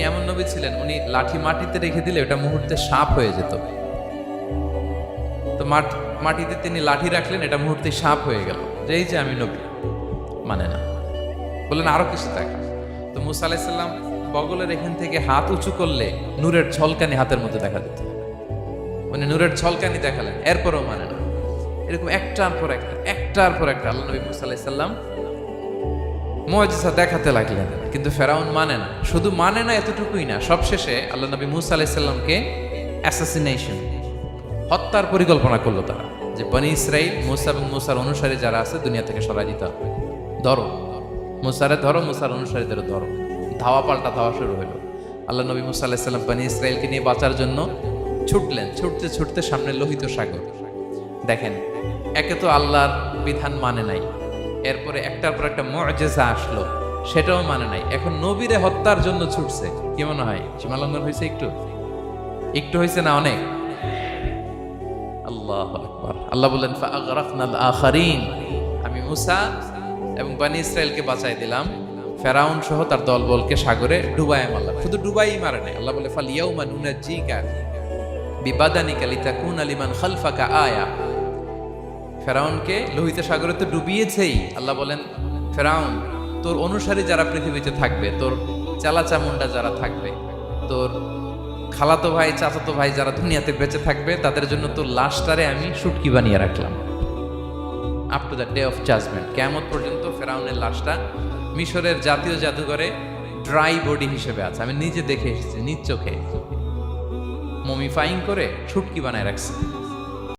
উনি এমন নবী ছিলেন, উনি লাঠি মাটিতে রেখে দিলে ওটা মুহূর্তে সাপ হয়ে যেত। তো মাট- মাটিতে তিনি লাঠি রাখলেন, এটা মুহূর্তে সাপ হয়ে গেল। যে এই যে আমি নবী মানে না। বললেন, আরও কিছু দেখ তো মুসা বগলের এখান থেকে হাত উঁচু করলে নূরের ঝলকানি হাতের মধ্যে দেখা যেত মানে নূরের ঝলকানি দেখালেন, এরপরও মানে না। এরকম একটার পর একটা, একটার পর একটা আল্লাহ নবী মুসা আলাইসাল্লাম মজিসা দেখাতে লাগলেন কিন্তু ফেরাউন মানে না। শুধু মানে না, এতটুকুই না। সবশেষে আল্লাহ নবী মুসা আলাইসাল্লামকে অ্যাসাসিনেশন হত্যার পরিকল্পনা করল তারা, যে বনি ইসরাইল, মুসা এবং মুসার অনুসারী যারা আছে, দুনিয়া থেকে সরাই দিতে হবে। ধরো, মুসারে ধরো, মুসার অনুসারীদেরও ধরো। ধাওয়া পাল্টা ধাওয়া শুরু হলো আল্লাহ নবী মুসা আলাইসাল্লাম বনি ইসরাইলকে নিয়ে বাঁচার জন্য ছুটলেন। ছুটতে ছুটতে সামনে লোহিত সাগর। দেখেন, একে তো আল্লাহর বিধান মানে নাই। এরপরে একটার পর একটা মজেজা আসলো। সেটাও মানে নাই। এখন নবীরে হত্যার জন্য ছুটছে। কি মনে হয়? সীমালঙ্ঘন হয়েছে একটু? একটু হয়েছে না অনেক? আল্লাহ আল্লাহ বললেন আখারিন। আমি মুসা এবং বানি ইসরায়েলকে বাঁচাই দিলাম। ফেরাউন সহ তার দলবলকে সাগরে ডুবাই মারলাম। শুধু ডুবাই মারে নাই। আল্লাহ বলে, ফাল ইয়াউমা নুনাজ্জিকা বিবাদানিকা লিতাকুনা লিমান খালফাকা আয়া। ফেরাউনকে লোহিত সাগরে তো ডুবিয়েছেই। আল্লাহ বলেন, ফেরাউন, তোর অনুসারী যারা পৃথিবীতে থাকবে, তোর চালা চামুন্ডা যারা থাকবে, তোর খালাতো ভাই, চাচাতো ভাই যারা দুনিয়াতে বেঁচে থাকবে, তাদের জন্য তোর লাশটারে আমি শুটকি বানিয়ে রাখলাম। Up to the day of judgement কেমন পর্যন্ত ফেরাউনের লাশটা মিশরের জাতীয় জাদুঘরে ড্রাই বডি হিসেবে আছে। আমি নিজে দেখে এসেছি, নিজ চোখে। মমিফাইং করে শুটকি বানায় রাখছে।